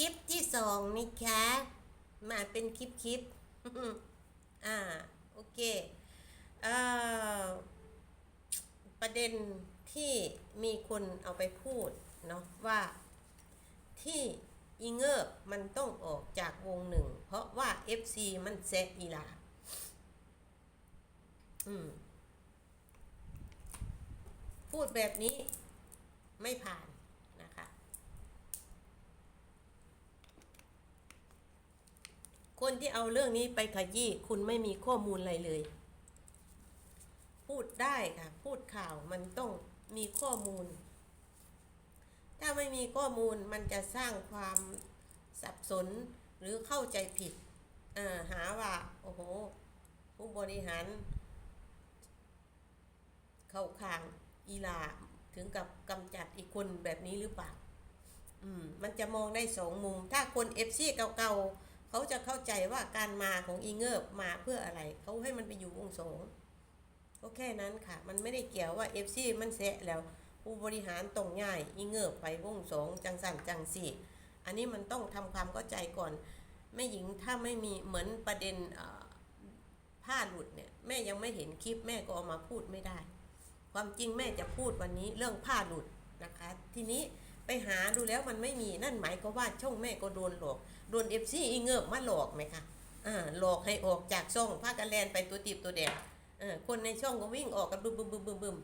ลิปที่สองนะคะมาเป็นคลิปคลิปอ่าโอเคเอ่อประเด็นที่มีคนเอาไปพูดเนาะว่าที่อีเงอร์มันต้องออกจากวงหนึ่ง เพราะว่า FC มันแซะอีลาอืมพูดแบบนี้ไม่ผ่านนะคะ คนที่เอาเรื่องนี้ไปขยี้คุณไม่มีข้อมูลอะไรเลย พูดได้ค่ะ พูดข่าวมันต้องมีข้อมูล ถ้าไม่มีข้อมูลมันจะสร้างความสับสนหรือเข้าใจผิดาหาว่า โอ้โห ผู้บริหาร เข้าข้างอีลาถึงกับกำจัดอีกคนแบบนี้หรือเปล่า อืม มันจะมองได้สองมุม ถ้าคนเอฟซีเก่าๆ เขาจะเข้าใจว่าการมาของอีเงิบมาเพื่ออะไร เขาให้มันไปอยู่วงสงก็แค่นั้นค่ะ มันไม่ได้เกี่ยวว่าเอฟซีมันแสะแล้วผู้บริหารตรงง่ายอีเงิบไปวงสงจังสันจังสี่ อันนี้มันต้องทำความเข้าใจก่อนแม่หญิงถ้าไม่มีเหมือนประเด็นผ้าหลุดเนี่ยแม่ยังไม่เห็นคลิปแม่ก็เอามาพูดไม่ได้ ความจริงแม่จะพูดวันนี้เรื่องผ้าหลุดนะคะ ทีนี้ ไปหาดูแล้วมันไม่มีนั่นหมายก็ว่าช่องแม่ก็โดนหลอกโดนเอฟซีอีเงิบมาหลอกไหมคะอ่าหลอกให้ออกจากช่องผ้ากันแลนไปตัวตีบตัวแดงเออคนในช่องก็วิ่งออกกันบึมบึมบึมบึมบึม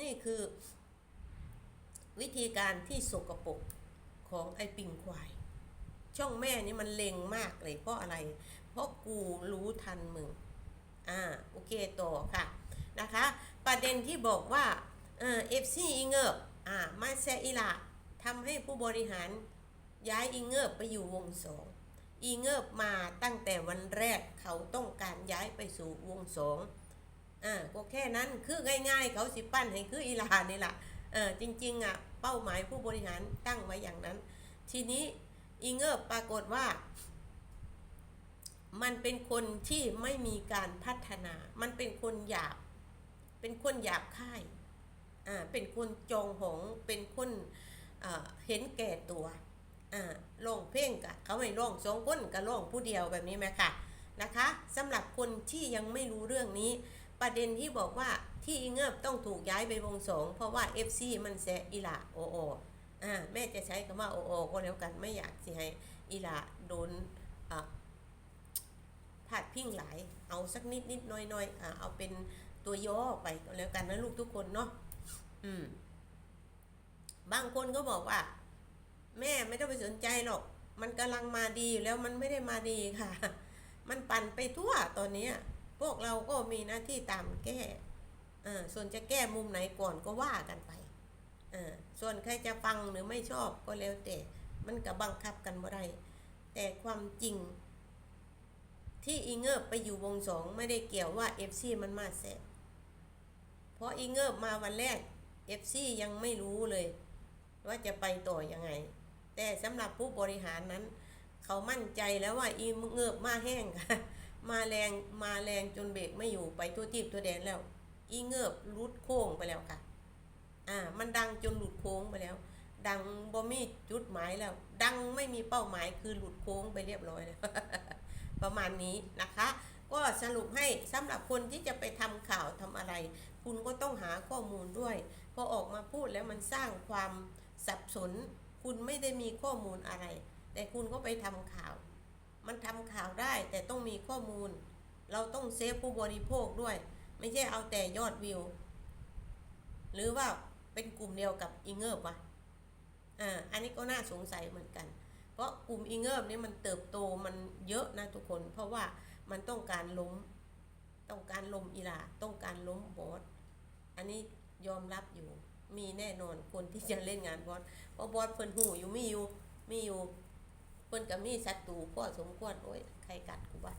นี่คือ วิธีการที่สกปรกของไอ้ปิงควาย ช่องแม่นี่มันเลงมากเลยเพราะอะไร เพราะกูรู้ทันมึงอ่าโอเคต่อค่ะนะคะ ประเด็นที่บอกว่าเออฟซีอิงเกอร์อ่ามาแซอิละ ทำให้ผู้บริหารย้ายอิงเกอร์ไปอยู่วงสองอิงเกอร์มาตั้งแต่วันแรกเขาต้องการย้ายไปสู่วงสองอ่าก็แค่นั้นคือง่าย ๆ เขาสิปั้นให้คืออีลานี่แหละเออจริงๆอะเป้าหมายผู้บริหารตั้งไว้อย่างนั้น ทีนี้อิงเกอร์ปรากฏว่า มันเป็นคนที่ไม่มีการพัฒนา มันเป็นคนหยาบ เป็นคนหยาบคายอ่าเป็นคนจองหองเป็นคน เห็นแก่ตัวอ่งเพลงกะเขาไม่ร้องสองคนก็ร้องผู้เดียวแบบนี้ไหมค่ะนะคะสำหรับคนที่ยังไม่รู้เรื่องนี้ ประเด็นที่บอกว่าที่อีเงิบต้องถูกย้ายไปวงสองเพราะว่า FC มันแซอีหลาโอโออ่าแม่จะใช้คำว่าโอโอก็แล้วกันไม่อยากสิให้อีหลาโดนอ่าพาดพิงหลายเอาสักนิดนิดน้อยน้อยอ่าเอาเป็นตัวย่อไปก็แล้วกันนะลูกทุกคนเนาะอืม บางคนก็บอกว่า แม่ไม่ต้องไปสนใจหรอก มันกำลังมาดีอยู่แล้วมันไม่ได้มาดีค่ะ มันปั่นไปทั่วตอนนี้พวกเราก็มีหน้าที่ตามแก้อ่ส่วนจะแก้มุมไหนก่อนก็ว่ากันไปส่วนใครจะฟังหรือไม่ชอบก็แล้วแต่มันก็บังคับกันบ่ได้แต่ความจริง ที่อีเงิบไปอยู่วงสองไม่ได้เกี่ยวว่าเอฟซีมันมาแสบเพราะอีเงิบมาวันแรกเอฟซียังไม่รู้เลย ว่าจะไปต่อยังไง แต่สำหรับผู้บริหารนั้น เขามั่นใจแล้วว่าอีเงิบมาแห้งค่ะมาแรงมาแรงจนเบรกไม่อยู่ไปทั่วทิพย์ทั่วแดนแล้ว อีเงิบรุดโค้งไปแล้วค่ะ อ่า มันดังจนหลุดโค้งไปแล้ว ดังบ่มีจุดหมายแล้ว ดังไม่มีเป้าหมายคือหลุดโค้งไปเรียบร้อยแล้วประมาณนี้นะคะ ก็สรุปให้สำหรับคนที่จะไปทำข่าวทำอะไร คุณก็ต้องหาข้อมูลด้วยพอออกมาพูดแล้วมันสร้างความ สับสน คุณไม่ได้มีข้อมูลอะไร แต่คุณก็ไปทำข่าว มันทำข่าวได้แต่ต้องมีข้อมูล เราต้องเซฟผู้บริโภคด้วย ไม่ใช่เอาแต่ยอดวิว หรือว่าเป็นกลุ่มเดียวกับอีเงิบวะอ่าอันนี้ก็น่าสงสัยเหมือนกัน เพราะกลุ่มอีเงิบนี่มันเติบโตมันเยอะนะทุกคน เพราะว่ามันต้องการล้ม ต้องการล้มอีลาต้องการล้มบอสอันนี้ยอมรับอยู่ มีแน่นอนคนที่จะเล่นงานบอสเพราะบอสเพิ่นหูอยู่มีอยู่มีอยู่เพิ่นกับมีศัตรูพ่อสมควรโอ้ยใครกัดกูวะ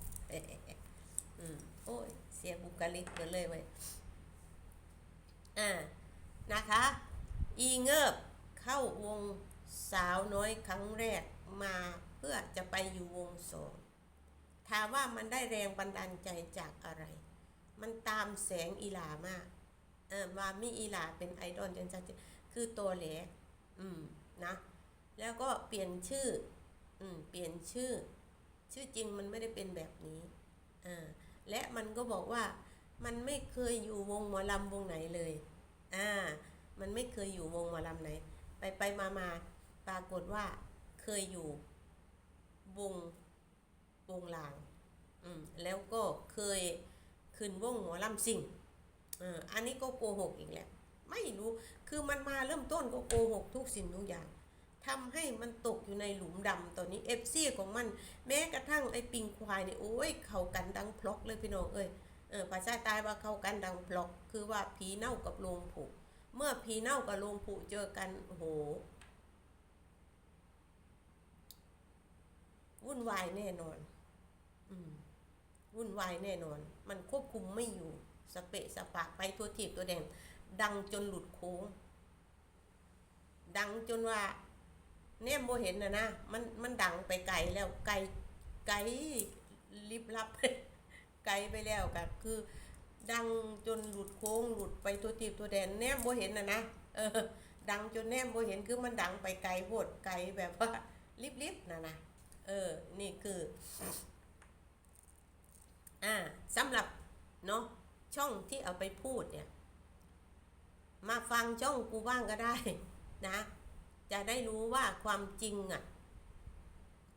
อืมโอ้ยเสียบุคลิกเกินเลยเว้ยอ่านะคะ อีเงิบเข้าวงสาวน้อยครั้งแรกมาเพื่อจะไปอยู่วงสองถามว่ามันได้แรงบันดาลใจจากอะไร มันตามแสงอีลามาก เออว่ามีอีหลาเป็นไอดอลจนจัดคือตัวแหลอืมนะ แล้วก็เปลี่ยนชื่อ อืมเปลี่ยนชื่อ ชื่อจริงมันไม่ได้เป็นแบบนี้อ่าและมันก็บอกว่ามันไม่เคยอยู่วงหมอลำวงไหนเลยอ่ามันไม่เคยอยู่วงหมอลำไหน ไปไปมามาปรากฏว่าเคยอยู่วงวงลาง อืมแล้วก็เคยขึ้นวงหมอลำซิ่ง เอออันนี้ก็โกหกอีกแหละไม่รู้คือมันมาเริ่มต้นก็โกหกทุกสิ่งทุกอย่างทำให้มันตกอยู่ในหลุมดำตอนนี้เอฟซีของมัน แม้กระทั่งไอ้ปิงควายเนี่ยโอ้ยเขากันดังพลอกเลยพี่น้องเอ้ยเออภาษาใต้ว่าเขากันดังพลอก คือว่าผีเน่ากับโลงผุเมื่อผีเน่ากับโลงผุเจอกันโอ้โหวุ่นวายแน่นอน อืม วุ่นวายแน่นอน มันควบคุมไม่อยู่ สเปะสปะไปตัวทีบตัวแดง ดังจนหลุดโค้ง ดังจนว่าแนมโบเห็นนะนะมันมันดังไปไกลแล้วไกลไกลลิบลับ ไกลไปแล้วก็คือ ดังจนหลุดโค้งหลุดไปตัวทีบตัวแดนแนมโบเห็นนะนะเออ ดังจนแนมโบเห็นคือมันดังไปไกลโพดไกลแบบว่าลิบๆนะนะเออ นี่คือ อ่าสำหรับเนาะ ช่องที่เอาไปพูดเนี่ย มาฟังช่องกูบ้างก็ได้นะ จะได้รู้ว่าความจริงอะ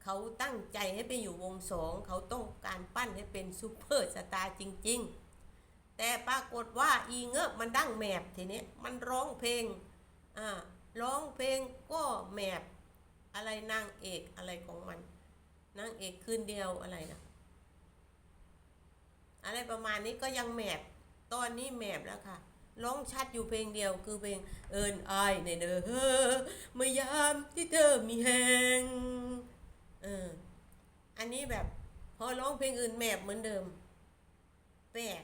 เขาตั้งใจให้ไปอยู่วงสองเขาต้องการปั้นให้เป็นซูเปอร์สตาร์จริง ๆ แต่ปรากฏว่าอีเงือบมันดั้งแมบทีนี้มันร้องเพลงอ่าร้องเพลงก็แมบอะไรนางเอกอะไรของมันนางเอกคืนเดียวอะไรนะ อะไรประมาณนี้ก็ยังแมบตอนนี้แมบแล้วค่ะร้องชัดอยู่เพลงเดียวคือเพลงเอิญอายในเด้อเมื่อยามที่เธอมีแหงเอออันนี้แบบพอร้องเพลงอื่นแมบเหมือนเดิมแปลก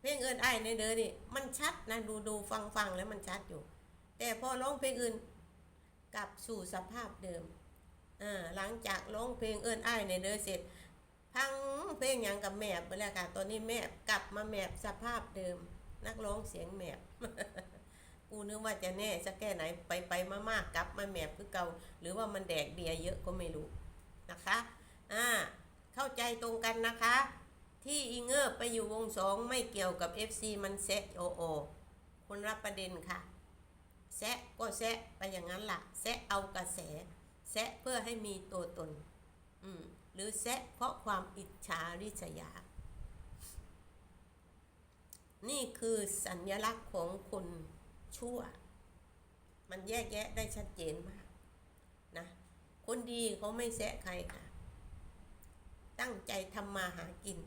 เพลงเอิญอายในเด้อนี่มันชัดนะดูดูฟังฟังแล้วมันชัดอยู่ แต่พอร้องเพลงอื่นกลับสู่สภาพเดิมอ่าหลังจากร้องเพลงเอิญอายในเด้อเสร็จ พังเพลงอย่างกับแมบไปแล้วค่ะตอนนี้แมบกลับมาแมบสภาพเดิม นักร้องเสียงแมบกูนึกว่าจะแน่สักแค่ไหนไปไปมามากๆกลับมาแมบคือเก่าหรือว่ามันแดกเบียร์เยอะก็ไม่รู้นะคะอ่าเข้าใจตรงกันนะคะ ที่อีเงอร์ไปอยู่วงสองไม่เกี่ยวกับ FC มันแซะโอโอคนรับประเด็นค่ะแซะก็แซะไปอย่างนั้นล่ะแซะเอากระแสแซะเพื่อให้มีตัวตน อืม หรือแซะเพราะความอิจฉาริษยา นี่คือสัญลักษณ์ของคนชั่ว มันแยกแยะได้ชัดเจนมากนะคนดีเขาไม่แซะใครค่ะ ตั้งใจทำมาหากิน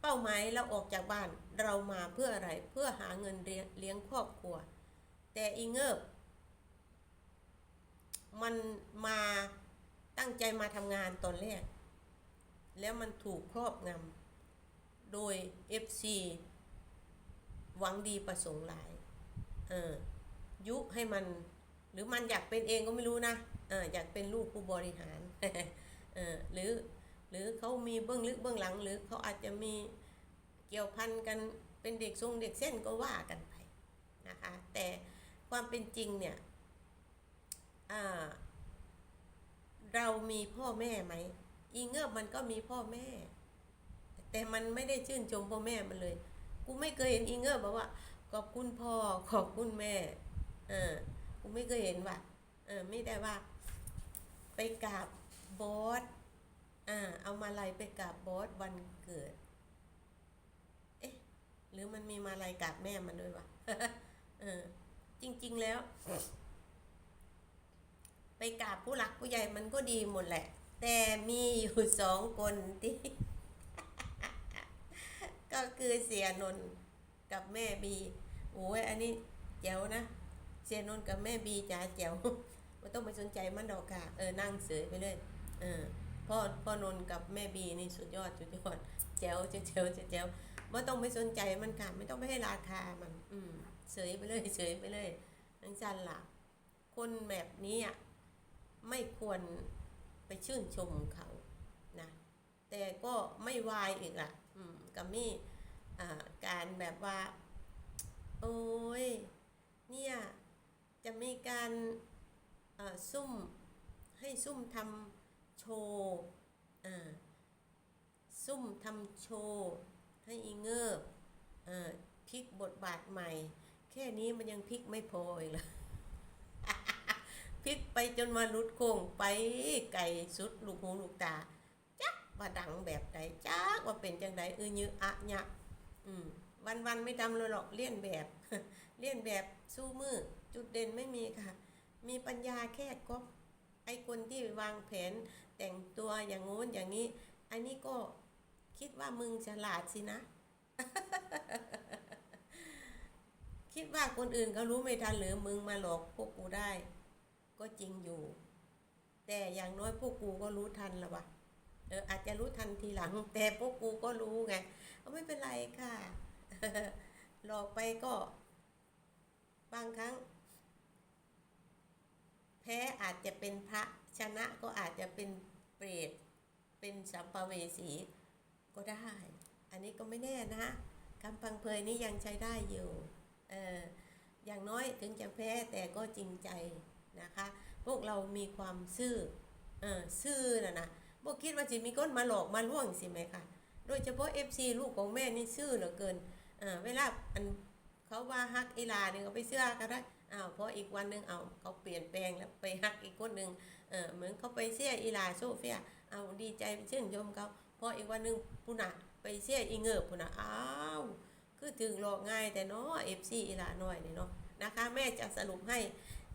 เป้าหมายเราออกจากบ้านเรามาเพื่ออะไรเพื่อหาเงินเลี้ยงเลี้ยงครอบครัว แต่อีเงิบมันมาตั้งใจมาทำงานตอนแรก แล้วมันถูกครอบงำโดย FC หวังดีประสงค์หลายเออยุให้มันหรือมันอยากเป็นเองก็ไม่รู้นะเอออยากเป็นลูกผู้บริหารเออหรือหรือเขามีเบื้องลึกเบื้องหลัง หรือเขาอาจจะมีเกี่ยวพันกันเป็นเด็กทรงเด็กเส้นก็ว่ากันไปนะคะแต่ความเป็นจริงเนี่ยอ่าเรามีพ่อแม่ไหม อีเงือบมันก็มีพ่อแม่ แต่มันไม่ได้ชื่นชมพ่อแม่มันเลย กูไม่เคยเห็นอีเงือบบอกว่า ขอบคุณพ่อขอบคุณแม่เออกูไม่เคยเห็นว่าเออไม่ได้ว่า ไปกราบบอสอ่าเอามาลัยไปกราบบอสวันเกิด เอ๊ะ หรือมันมีมาลัยกราบแม่มันด้วยวะเออ จริง ๆแล้ว ไปกราบผู้หลักผู้ใหญ่มันก็ดีหมดแหละ แต่มีอยู่สองคนที่ ก็คือเสียนนท์กับแม่บีโอ้ยอันนี้แจ๋วนะ เสียนนท์กับแม่บีจ๋าแจ๋วไม่ต้องไปสนใจมันดอกค่ะเออนั่งเสยไปเลยเออพ่อพ่อนนท์กับแม่บีนี่สุดยอดสุดยอดแจ๋วแจ๋วแจ๋วแจ๋วไม่ต้องไปสนใจมันค่ะ ไม่ต้องไปให้ราคามัน อืมเสยไปเลยเสยไปเลยนังจันล่ะ คนแบบนี้อะไม่ควร ไปชื่นชมเขานะแต่ก็ไม่วายอีกล่ะอกับมีอ่าการแบบว่า โอ้ยเนี่ยจะมีการซุ่มให้ซุ่มทำโชว์ซุ่มทำโชว์ให้อีเงิบพลิกบทบาทใหม่ แค่นี้มันยังพลิกไม่พออีกเหรอ พลิกไปจนมาลุดโค้งไปไก่สุดลูกหูลูกตาจักว่าดังแบบใดจักว่าเป็นจังใดเออยืออะยะอืมวันวันไม่ทำเลยหรอกเลี่ยนแบบเลี่ยนแบบสู้มือจุดเด่นไม่มีค่ะ มีปัญญาแค่ก๊อปไอ้คนที่วางแผนแต่งตัวอย่างงู้นอย่างนี้ อันนี้ก็คิดว่ามึงฉลาดสินะ คิดว่าคนอื่นเขารู้ไม่ทันหรือมึงมาหลอกพวกกูได้ ก็จริงอยู่ แต่อย่างน้อยพวกกูก็รู้ทันล้ววะเอออาจจะรู้ทันทีหลัง แต่พวกกูก็รู้ไงเอาไม่เป็นไรค่ะหลอกไปก็ บางครั้ง แพ้อาจจะเป็นพระชนะก็อาจจะเป็นเปรตเป็นสัมภเวสีก็ได้ อันนี้ก็ไม่แน่นะคำพังเพยนี้ยังใช้ได้อยู่ เอออย่างน้อยถึงจะแพ้แต่ก็จริงใจ นะคะ พวกเรามีความซื่อเออซื่อนะนะพวกคิดว่าจะมีก้นมาหลอกมาล่วงสิไหมคะโดยเฉพาะ FC ลูกของแม่นี่ซื่อเหลือเกินเออเวลาอันเขาว่าฮักอีลาเนี่ยเขาไปเชื่อก็ได้อ้าวพออีกวันหนึ่งเอาเขาเปลี่ยนแปลงแล้วไปฮักอีกคนหนึ่งเออเหมือนเขาไปเชื่ออีลาโซเฟียเอาดีใจไปชื่นชมเขาพออีกวันหนึ่งปุณะไปเชื่ออีเงิบปุณะอ้าวคือถึงหลอกง่ายแต่เนาะ FC อีลาหน้อยนี่เนาะนะคะ แม่จะสรุปให้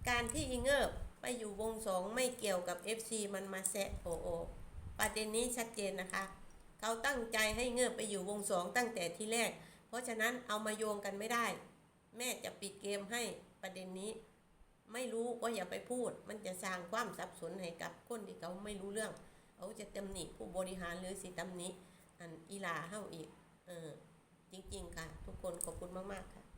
การที่อีเงิบไปอยู่วงสองไม่เกี่ยวกับ FC มันมาแซะโอโอประเด็นนี้ชัดเจนนะคะ เขาตั้งใจให้เงิบไปอยู่วงสองตั้งแต่ที่แรก เพราะฉะนั้นเอามาโยงกันไม่ได้ แม่จะปิดเกมให้ประเด็นนี้ ไม่รู้ก็อย่าไปพูด มันจะสร้างความสับสนให้กับคนที่เขาไม่รู้เรื่อง เขาจะตำหนิผู้บริหารหรือสิตำหนิอันอีลาเฮาอีกเออจริง ๆ ค่ะ ทุกคนขอบคุณมาก ๆ ค่ะ